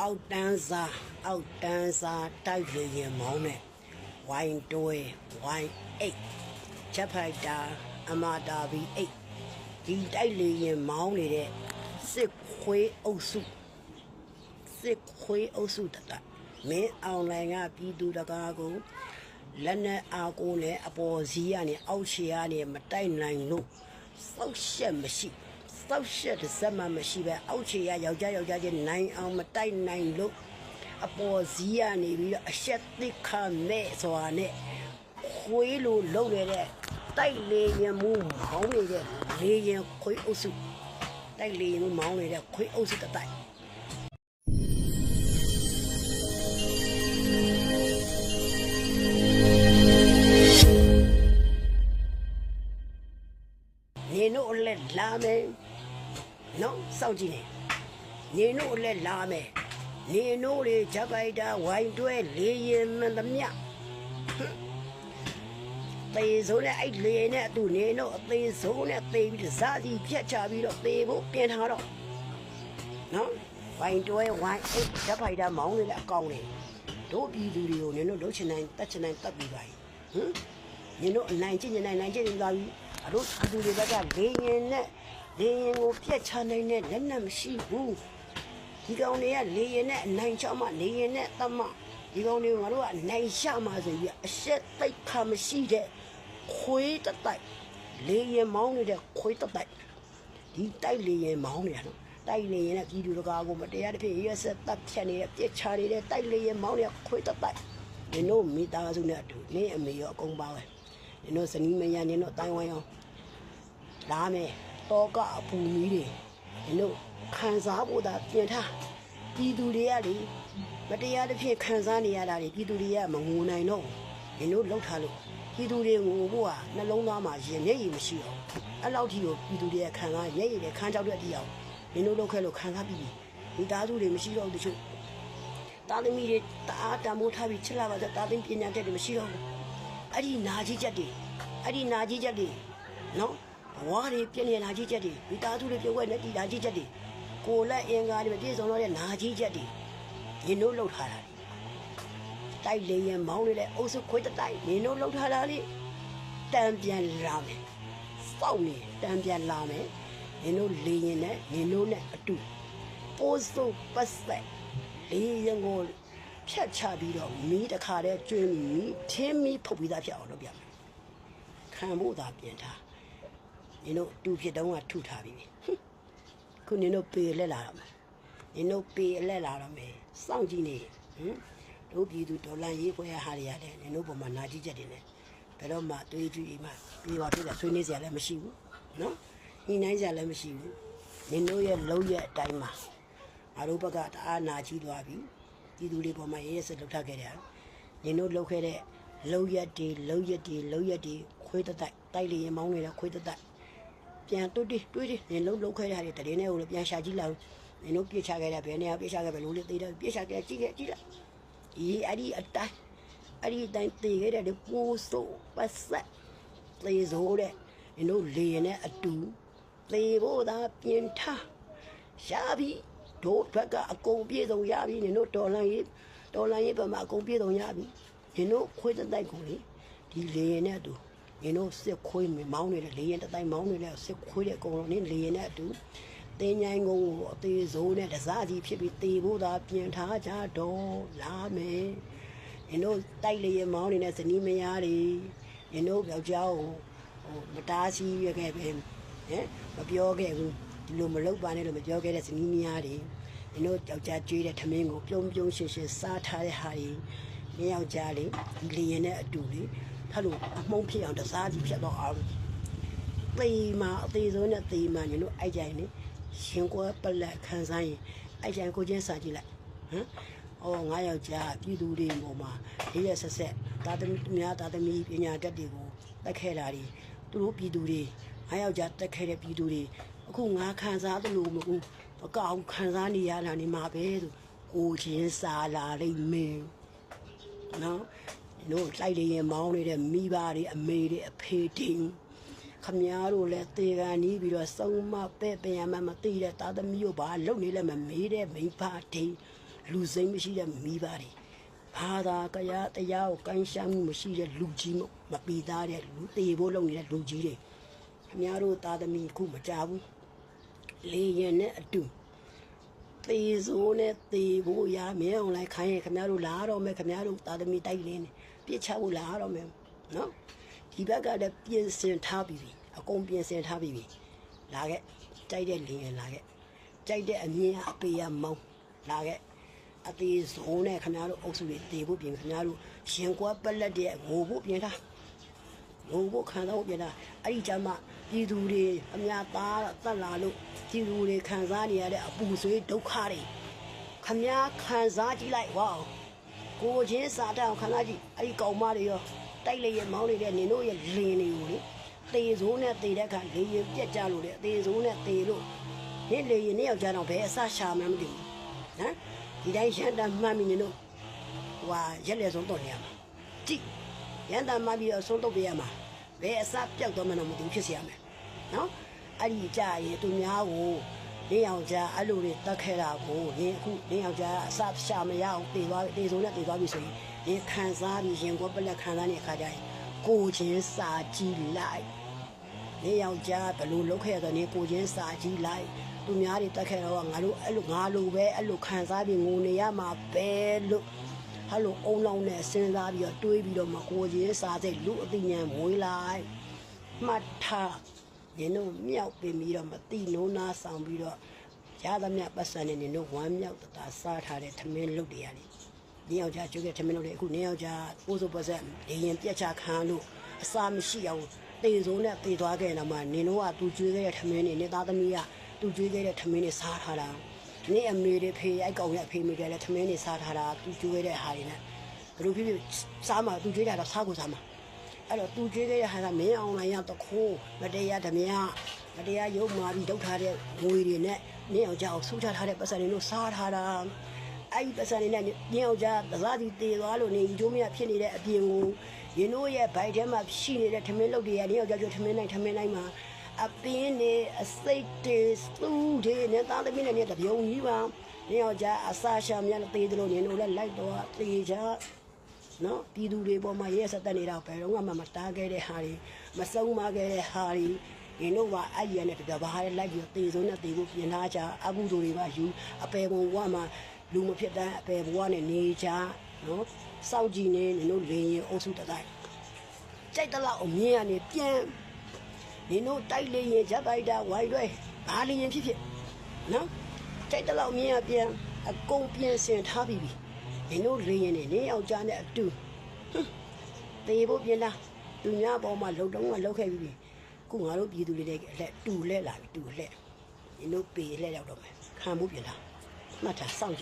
အောက်တန်းစားအောက်တန်းစားတိုက်လေရင်မောင်းနဲ့ဝိုင်းတွဲဝိုင်းအိတ်ချက်ဖိုက်တာအမာတာဘီအိတ်ဒီတိုက်လေရင်မောင်းနေတဲ့စစ်ခွေးအုပ်စုစစ်ခွေးအုပ်စုတတမင်းအွန်လိုင်းကပြည်သူတကားကိုလက်နဲ့အားကိုနဲ့အပေါ်စီးရနေအောက်ခြေရနေမတိုက်နိုင်လို့စောက်ရှက်မရှိ စောက်ရှက်တစ်စက်မှမရှိပဲအောက်ခြေရယောက်ျားယောက်ျားချင်းနိုင်အောင်မတိုက်နိုင်လို့အပေါ်စည်းရနေပြီးတော့အရှက်သိခမဲ့ဆိုတာနဲ့ခွေးလိုလုံနေတဲ့တိုက်လေရင်မူမောင်းနေတဲ့လေရင်ခွေးအုပ်စုတိုက်လေရင်မူမောင်းနေတဲ့ခွေးအုပ်စုတစ်တိုက်နေတို့အလက်လာမယ် နော်စောင့်ကြည့်နေနေတို့အလက်လာမယ်နေတို့တွေဂျက်ပိုက်တာဝိုင်းတွဲလေရင်မှန်သမျှသေဆုံးနဲ့အဲ့လေနဲ့အတူနေတော့အသေးဆုံးနဲ့သေပြီးတော့ဇာတိဖြတ်ချပြီးတော့သေဖို့ပြင်ထားတော့နော်ဝိုင်းတွဲဝိုင်းအိတ်ဓာတ်ဖိုက်တာမောင်းနေတဲ့အကောင်တွေတို့ပြည်သူတွေကိုနင်တို့လှုပ်ချင်နိုင်တတ်ချင်နိုင်တတ်ပြီးပါဟင်နင်တို့အနိုင်ကျင့်နိုင်နိုင်ကျင့်နေသွားပြီအတို့ပြည်သူတွေဘက်ကလေရင်နဲ့ လေရင်ကိုဖြတ်ချနိုင်တဲ့လက်နက်မရှိဘူးဒီကောင်တွေကလေရင်နဲ့အနိုင်ချမှလေရင်နဲ့တတ်မှဒီကောင်တွေငါတို့ကအနိုင်ရှမှဆိုပြီးအရှက်သိတ်ခါမရှိတဲ့ခွေးတတိုက်လေရင်မောင်းနေတဲ့ခွေးတတိုက်ဒီတိုက်လေရင်မောင်းနေတာနော်တိုက်လေရင်နဲ့ပြည်သူတကာကိုမတရားတစ်ဖြစ်ရက်ဆက်တပ်ဖြတ်နေတဲ့ပြစ်ချနေတဲ့တိုက်လေရင်မောင်းနေတဲ့ခွေးတတိုက်နင်တို့မိသားစုနဲ့အတူနင်းအမေရောအကုန်ပါပဲနင်တို့ဇနီးမယားနင်တို့တိုင်းဝိုင်းအောင်လာမယ် တောကအပူမီးတွေနင်တို့ခံစားဖို့သာပြင်ထားပြည်သူတွေကလေမတရားတစ်ဖြစ်ခံစားနေရတာတွေပြည်သူတွေကမငိုနိုင်တော့ဘူးနင်တို့လှုပ်ထားလို့ပြည်သူတွေငိုဖို့ကနှလုံးသားမှာရင်မျက်ရည်မရှိအောင်အဲ့လောက်ထိကိုပြည်သူတွေကခံစားမျက်ရည်တွေခံကြောက်တဲ့အတိအောင်နင်တို့လောက်ခဲလို့ခံစားပြီးပြီမိသားစုတွေမရှိတော့ဘူးတချို့တာသမီတွေတအားတမိုးထားပြီးချစ်လာပါစေတာသမီပညာတတ်တွေမရှိတော့ဘူးအဲ့ဒီနာကြီးချက်တွေအဲ့ဒီနာကြီးချက်တွေနော် ဘဝတွေပြည့်နေနာကြီးချက်တွေမိသားစုတွေပြုတ်ဝဲနေဒီနာကြီးချက်တွေကိုယ်လက်အင်္ဂါတွေမပြည့်စုံတော့တဲ့နာကြီးချက်တွေနင်တို့လောက်ထားတာတိုက်လေရင်မောင်းနေတဲ့အုပ်စုခွေးတတိုက်နင်တို့လှုပ်ထားတာလေတံပြန်လာမယ်စောက်နေတံပြန်လာမယ်နင်တို့လေရင်နဲ့နင်တို့နဲ့အတူပိုးစုပ်ပတ်ဆက်လေရင်ကိုဖြတ်ချပြီးတော့မီးတစ်ခါတည်းကျွင်းမီးထင်းမီးဖုတ်ပြီးသားဖြစ်အောင်လုပ်ပြမယ်ခံဖို့သာပြင်ထား နင်တို့အတူဖြစ်တုံးကထုထားပြီးပြီဟွန်းခုနင်တို့ပေလက်လာတော့မယ်နင်တို့ပေလက်လာတော့မယ်စောင့်ကြည့်နေဟမ်တို့ပြည်သူဒေါ်လာရေးဖွဲ့ရဟာတွေရတယ်နင်တို့ပုံမှာနာကြည့်ချက်တွေနဲ့ဘယ်တော့မှတွေးကြည့်အိမ်မှာပြေပါဖြစ်တယ်ဆွေးနွေးစရာလည်းမရှိဘူးနော်ညှိနှိုင်းစရာလည်းမရှိဘူးနင်တို့ရဲ့လုံးရဲ့အတိုင်းမှာငါတို့ဘက်ကတအားနာကြည့်သွားပြီပြည်သူတွေပုံမှာရေးရစလှုပ်ထခဲ့တယ်နင်တို့လှုပ်ခဲ့တဲ့လုံးရက်တွေလုံးရက်တွေလုံးရက်တွေခွေးတတိုက်တိုက်လေရင်မောင်းနေတဲ့ခွေးတတိုက် ပြန်တွတ်တိတွေးတိနင်လုံးလှုပ်ခဲ့တဲ့ဟာတွေတရင်တွေကိုလည်းပြန်ရှာကြည့်လိုက်နင်တို့ပြစ်ချခဲ့တဲ့ဘယ်နေရာပြစ်ချခဲ့ပဲလို့လေသေးတယ်ပြစ်ချခဲ့ကြည့်ခဲ့ကြည့်လိုက်ဒီအဲ့ဒီအတိုင်းအဲ့ဒီအတိုင်းတည်ခဲ့တဲ့ကိုးစိုးပတ်ဆက်သေစိုးတဲ့နင်တို့လေရင်နဲ့အတူသေဖို့သာပြင်ထားရှားပြီတို့ဘက်ကအကုန်ပြေဆုံးရပြီနင်တို့တော်လန်ရေးတော်လန်ရေးဘက်မှာအကုန်ပြေဆုံးရပြီနင်တို့ခွေးတစ်တိုက်ကိုလေဒီလေရင်နဲ့အတူ နင်တို့စစ်ခွေးမောင်းနေတဲ့လေရင်တစ်တိုက်မောင်းနေတဲ့စစ်ခွေးတဲ့အကုန်လုံးနင်လေရင်နဲ့အတူတင်းញိုင်းကုန်းကိုအသေးစိုးနဲ့တစားကြီးဖြစ်ပြီးတေဖို့သာပြင်ထားကြတော့လာမယ်။နင်တို့တိုက်လေရင်မောင်းနေတဲ့ဇနီးမယားတွေနင်တို့ယောက်ျားကိုဟိုမတားစီရခဲ့ပဲဟမ်မပြောခဲ့ဘူးဒီလိုမလုပ်ပါနဲ့လို့မပြောခဲ့တဲ့ဇနီးမယားတွေနင်တို့ယောက်ျားကျွေးတဲ့ထမင်းကိုပြုံးပြုံးရှင်းရှင်းစားထားတဲ့ဟာတွေနင်ယောက်ျားလေဒီလေရင်နဲ့အတူလေ ထားလို့အမုန်းဖြစ်အောင်တစားကြီးဖြစ်တော့အောင်သေမာအသေးဆုံးနဲ့သေမာညတို့အိုက်ကြိုင်နေရှင်ကွဲပလက်ခန်းဆိုင်အိုက်ကြိုင်ကိုချင်းစာကြည့်လိုက်ဟမ်အော်ငါယောက်ျားပြည်သူတွေပေါ်မှာရေးရဆက်ဆက်တာသမီများတာသမီပညာတတ်တွေကိုတက်ခဲ့တာတွေသူတို့ပြည်သူတွေငါယောက်ျားတက်ခဲ့တဲ့ပြည်သူတွေအခုငါခံစားသလိုမဟုတ်အကောင်ခံစားနေရတာနေမှာပဲဆိုကိုချင်းစာလာလိမ့်မယ်နော် တို့လိုက်လေရင်မောင်းနေတဲ့မိဘတွေအမေတွေအဖေတွေခမည်းတော်လည်းတေကန်နီးပြီးတော့စုံမပဲ့ပြန်မှမသိတဲ့သားသမီးတို့ဘာလုံနေလဲမမေးတဲ့မိဘတွေလူစိမ့်မရှိတဲ့မိဘတွေဘာသာကရာတရားကိုကိုင်းရှားမှုမရှိတဲ့လူကြီးမမပီသားတဲ့လူသေးဖို့လုပ်နေတဲ့လူကြီးတွေခင်ဗျားတို့သားသမီးခုမကြဘူးလေရင်နဲ့အတူသေစိုးနဲ့သေဖို့ရမင်းအောင်လိုက်ခိုင်းရင်ခင်ဗျားတို့လာတော့မယ်ခင်ဗျားတို့သားသမီးတိုက်လင်းနေ ပြစ်ချဖို့လာတော့မယ်နော်ဒီဘက်ကလည်းပြင်ဆင်ထားပြီးပြီအကုန်ပြင်ဆင်ထားပြီးပြီလာခဲ့ကြိုက်တဲ့လေရင်လာခဲ့ကြိုက်တဲ့အမြင်အပေရမောင်းလာခဲ့အသေးဆုံးနဲ့ခင်ဗျားတို့အုပ်စုတွေတေဖို့ပြင်ခင်ဗျားတို့ရင်ကွက်ပက်လက်တဲ့ငိုဖို့ပြင်တာငိုဖို့ခံစားဖို့ပြင်တာအဲ့ဒီကြမှာပြည်သူတွေအများသားတက်လာလို့ပြည်သူတွေခံစားနေရတဲ့အပူဆွေးဒုက္ခတွေခင်ဗျားခံစားကြည့်လိုက်ဝေါ ကိုချင်းစာတောင်ခံစားကြည့်အဲ့ဒီကောင်မတွေရောတိုက်လေရမောင်းနေတဲ့နင်တို့ရဲ့လင်းတွေကိုလေတေစိုးနဲ့တေတဲ့ခါလေရင်ပြက်ကြလို့လေတေစိုးနဲ့တေလို့နင်လေရင်နှစ်ယောက်ကြားတော့ဘယ်အစရှာမှန်းမသိဘူးဟမ်ဒီတိုင်းရန်တမ်းမှတ်မိနေလို့ဟွာရက်လေဆုံးတော့နေရမှာကြည့်ရန်တမ်းမှတ်ပြီးတော့ဆုံးတော့ပြရမှာဘယ်အစပြောက်တော့မှတော့မသိဘူးဖြစ်စီရမယ်နော်အဲ့ဒီကြာရင်သူများကို လင်းအောင်ကြာအဲ့လိုတွေတတ်ခဲ့တာကိုလင်းအခုလင်းအောင်ကြာအစရှာမရအောင်တည်သွားတည်ဆုံးနဲ့တည်သွားပြီဆိုရင်လင်းခံစားပြီးရင်ကိုပလက်ခံစားနေအခါကျရင်ကိုချင်းစာကြည့်လိုက်နေယောက်ျားဘယ်လိုလုပ်ခဲ့ရတဲ့နေကိုချင်းစာကြည့်လိုက်သူများတွေတက်ခဲ့တော့ငါတို့အဲ့လိုငါလိုပဲအဲ့လိုခံစားပြီးငိုနေရမှာပဲလို့ဟလိုအုံလောင်းနဲ့စဉ်းစားပြီးတော့တွေးပြီးတော့မှကိုချင်းစာစိတ်လူအသိဉာဏ်မွေးလိုက်မှတ်ထား နင်တို့မြောက်ပြင်ပြီးတော့မတိနိုးနာဆောင်ပြီးတော့ရသမျှပတ်စံနေနင်တို့ဝမ်းမြောက်တတာစားထားတဲ့ထမင်းလုပ်တွေရတယ်နေယောက်ျားကျွေးခဲ့ထမင်းလုပ်တွေအခုနေယောက်ျားပိုးစုပ်ပတ်စံလေရင်ပြက်ချခံလို့အစာမရှိအောင်တေဆုံးနဲ့တေသွားခဲ့တော့မှနင်တို့ကသူကျွေးခဲ့တဲ့ထမင်းတွေနေသားသမီးကသူကျွေးခဲ့တဲ့ထမင်းတွေစားထားတာနေအမေတွေဖေအိုက်ကောင်ရဲ့အဖေမေတွေလည်းထမင်းတွေစားထားတာသူကျွေးခဲ့တဲ့ဟာတွေနဲ့ဘယ်လိုဖြစ်ဖြစ်စားမှသူကျွေးကြတော့စားကိုစားမှာ အဲ့တော့သူကျွေးခဲ့တဲ့ဟာကမင်းအောင်လိုင်းရတခိုးမတရားဓမြမတရားရုပ်မာပြီးဒုတ်ထားတဲ့ငွေတွေနဲ့နင်းအောင်ကြောက်ဆူချထားတဲ့ပတ်စံတွေလို့စားထားတာအဲ့ဒီပတ်စံတွေနဲ့နင်းအောင်ကြောက်သစားစီတေသွားလို့နေဂျိုးမရဖြစ်နေတဲ့အပြင်ကိုရင်တို့ရဲ့ဘိုက်ထဲမှာရှိနေတဲ့ထမင်းလုတ်တွေကနင်းအောင်ကြောက်ကျွထမင်းနိုင်ထမင်းနိုင်မှာအပင်းနေအစိတ်တွေသူ့တွေနဲ့သားသမီးနဲ့တပြုံကြီးပါနင်းအောင်ကြောက်အစာရှာမြတ်သေးတယ်လို့နင်းတို့လည်းလိုက်တော့တေချာ နော်ပြည်သူတွေပေါ်မှာရဲဆက်တက်နေတာဘယ်တော့မှမတားခဲ့တဲ့ဟာတွေမဆုံးမခဲ့တဲ့ဟာတွေဒီတော့ကအဲ့ရနဲ့တပြဘားလိုက်ပြီးတေဆုံးနဲ့တေဖို့ပြင်လာကြအကုသိုလ်တွေပါယူအပယ်ဘုံဘဝမှာလူမဖြစ်တဲ့အပယ်ဘဝနဲ့နေကြနော်စောင့်ကြည့်နေနင်တို့လေရင်အုပ်စုတတိုင်းကြိုက်တဲ့လောက်အမြင်ကနေပြန်နင်တို့တိုက်လေရင်ဂျက်ပိုက်တာဝိုင်ရွဲဘာလေရင်ဖြစ်ဖြစ်နော်ကြိုက်တဲ့လောက်အမြင်ကပြန်အကုန်ပြင်ဆင်ထားပြီးပြီ နင်တို့လေရင်နေနေယောက်ျားနဲ့အတူဟွန်းတေဖို့ပြင်လားသူများပေါ်မှာလုံတုံးကလောက်ခဲ့ပြီခုငါတို့ပြည်သူတွေလည်းအလက်တူလဲလာပြီတူလဲနင်တို့ပေလဲရောက်တော့မယ်ခံမှုပြင်လားမှတ်တာစောင့်ကြည့်